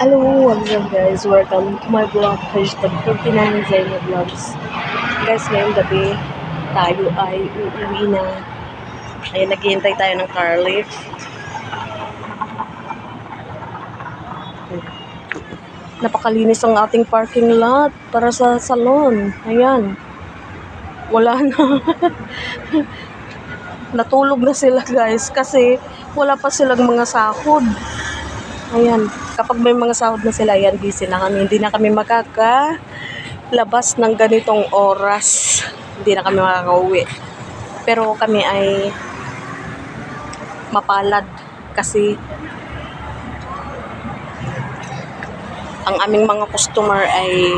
Hello, what's up guys? Welcome to my vlog, hashtag 39 Zenia Vlogs. Guys, ngayong gabi, tayo ay uuwi na. Ayan, naghihintay tayo ng car lift. Napakalinis ang ating parking lot para sa salon. Ayan. Wala na. Natulog na sila guys kasi wala pa silang mga sahod. Ayan, kapag may mga sahod na sila, yan, busy na kami. Hindi na kami makakalabas ng ganitong oras. Hindi na kami makakauwi. Pero kami ay mapalad kasi ang aming mga customer ay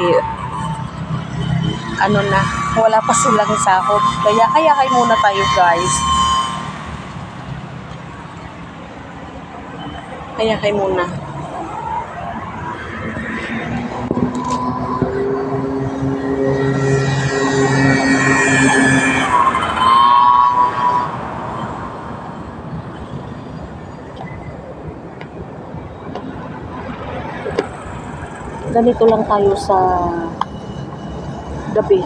ano na, wala pa silang sahod. Kaya kaya kayo muna tayo guys. Kaya kayo muna. Ganito lang tayo sa gabi.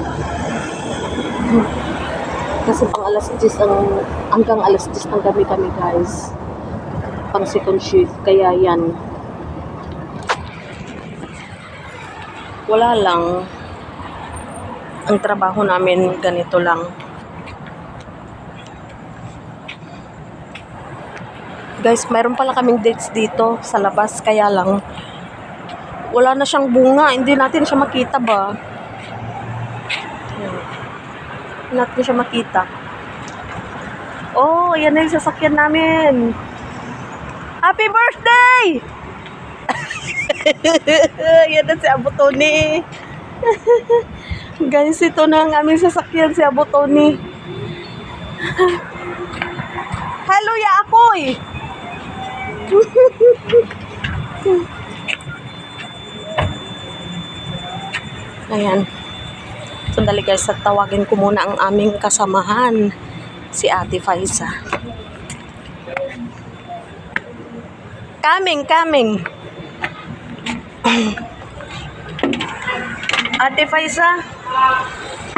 Kasi pang alas 10 ang hanggang alas 10 ng gabi kami guys pang second shift. Kaya yan. Wala lang. Ang trabaho namin ganito lang. Guys, mayroon pala kaming dates dito sa labas. Kaya lang, wala na siyang bunga. Hindi natin siya makita ba? Hindi natin siya makita. Oh, yan na yung sasakyan namin. Happy birthday! Yan na si Abu Tony. Guys, ito na ang aming sasakyan si Abu Tony. Hello, ya akoy! Ayan. Sandali guys, tawagin ko muna ang aming kasamahan, si Ate Faisa. Coming, coming. Ate Faisa.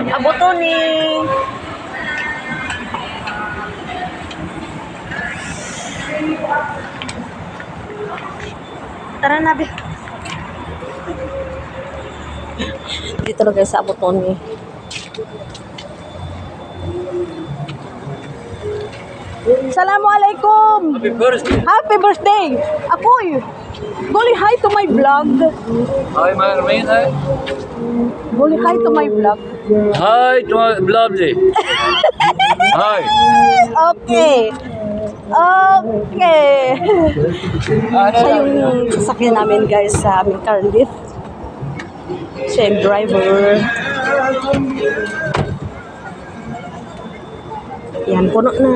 Aboto ni. Tara na, be. Dito na guys sa Abotoni. Assalamualaikum. Happy birthday. Happy birthday! Akoy! Guli hi to my vlog. Hi, my. Hi. Guli hi to my vlog. Hi to my lovely. Hi. Okay. Okay. Siya yung sasakyan namin guys sa aming car lift. Siya yung driver. Yan, puno na.